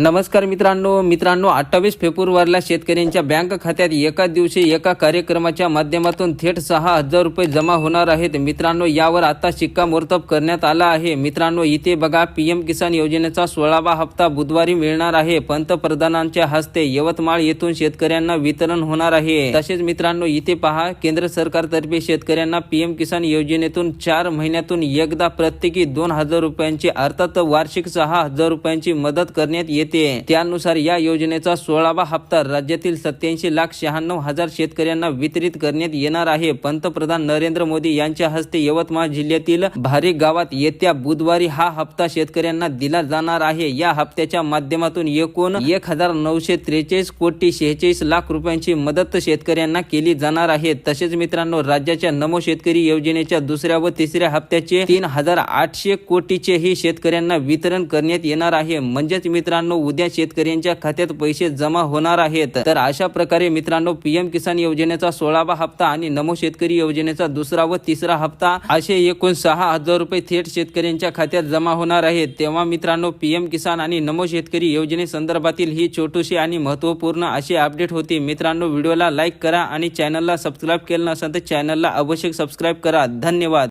नमस्कार मित्रांनो मित्रांनो अठ्ठावीस फेब्रुवारीला शेतकऱ्यांच्या बँक खात्यात एका दिवशी एका कार्यक्रमाच्या माध्यमातून थेट सहा हजार रुपये जमा होणार आहेत. मित्रांनो यावर आता शिक्कामोर्तब करण्यात आला आहे. मित्रांनो इथे बघा पीएम किसान योजनेचा सोळावा हप्ता बुधवारी मिळणार आहे. पंतप्रधानांच्या हस्ते यवतमाळ येथून शेतकऱ्यांना वितरण होणार आहे. तसेच मित्रांनो इथे पहा केंद्र सरकारतर्फे शेतकऱ्यांना पीएम किसान योजनेतून चार महिन्यातून एकदा प्रत्येकी दोन हजार रुपयांची अर्थात वार्षिक सहा हजार रुपयांची मदत करण्यात येते. त्यानुसार या योजनेचा सोळावा हप्ता राज्यातील सत्याऐंशी लाख शहाण्णव हजार शेतकऱ्यांना वितरित करण्यात येणार आहे. पंतप्रधान नरेंद्र मोदी यांच्या हस्ते यवतमाळ जिल्ह्यातील भारी गावात येत्या बुधवारी हा हप्ता शेतकऱ्यांना दिला जाणार आहे. या हप्त्याच्या माध्यमातून एकूण एक हजार नऊशे त्रेचाळीस कोटी शेहेचाळीस लाख रुपयांची मदत शेतकऱ्यांना केली जाणार आहे. तसेच मित्रांनो राज्याच्या नमो शेतकरी योजनेच्या दुसऱ्या व तिसऱ्या हप्त्याचे तीन हजार आठशे कोटीचेही शेतकऱ्यांना वितरण करण्यात येणार आहे. म्हणजेच मित्रांनो उद्या शेतकऱ्यांच्या खात्यात पैसे जमा होणार आहेत. तर अशा प्रकारे मित्रांनो पीएम किसान योजनेचा सोळावा हप्ता आणि नमो शेतकरी योजनेचा दुसरा व तिसरा हप्ता असे एकूण सहा हजार रुपये थेट शेतकऱ्यांच्या खात्यात जमा होणार आहेत. तेव्हा मित्रांनो पीएम किसान आणि नमो शेतकरी योजनेसंदर्भातील ही छोटीशी आणि महत्त्वपूर्ण अशी अपडेट होती. मित्रांनो व्हिडिओला लाईक करा आणि चॅनलला सबस्क्राईब केलं नसेल तर चॅनलला अवश्य सबस्क्राईब करा. धन्यवाद.